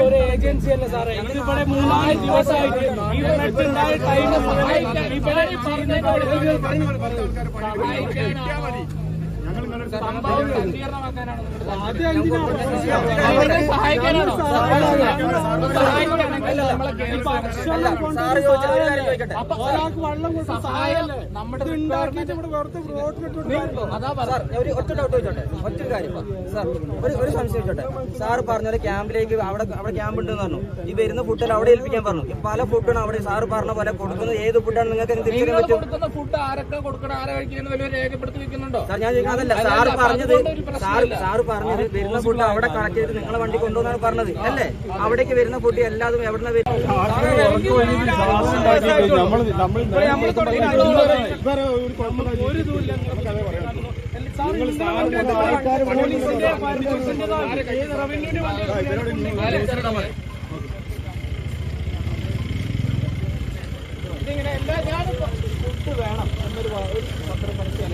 ഒരു ഏജൻസി അല്ല സാറേ ഇതിവിടെ മൂന്നാൽ ദിവസമായിട്ട് ഇവിടെ ടൈം ഇവിടെ സംഭവം സാറ് ഒറ്റ ഡൗട്ട് ചോദിച്ചോട്ടെ? ഒറ്റ കാര്യം സാർ ഒരു ഒരു സംശയം ചോദിച്ചോട്ടെ? സാർ പറഞ്ഞ ക്യാമ്പിലേക്ക് അവിടെ അവിടെ ക്യാമ്പ് ഉണ്ടെന്ന് പറഞ്ഞു. ഈ വരുന്ന ഫുഡ് അവിടെ ഏൽപ്പിക്കാൻ പറഞ്ഞു. പല ഫുഡാണ് അവിടെ സാർ പറഞ്ഞ പോലെ കൊടുക്കുന്നത് ഏത് ഫുഡാണ് നിങ്ങൾക്ക് എങ്ങനെ തിരിച്ചറിയാൻ പറ്റും? ഫുഡ് ആരൊക്കെ കൊടുക്കണം ആരെ കഴിക്കുന്നുണ്ടോ സാർ ഞാൻ അതല്ല സാറ് പറഞ്ഞത് സാർ സാറ് പറഞ്ഞത് വരുന്ന ഫുഡ് അവിടെ കളക്ട് ചെയ്തിട്ട് നിങ്ങളെ വണ്ടി കൊണ്ടുവന്നാണ് പറഞ്ഞത് അല്ലേ അവിടേക്ക് വരുന്ന ഫുഡ് എല്ലാതും എവിടെ ഇതിങ്ങനെ എല്ലാ ഞാനും ഫുഡ് വേണം എന്നൊരു പത്രം പണിക്കാണ്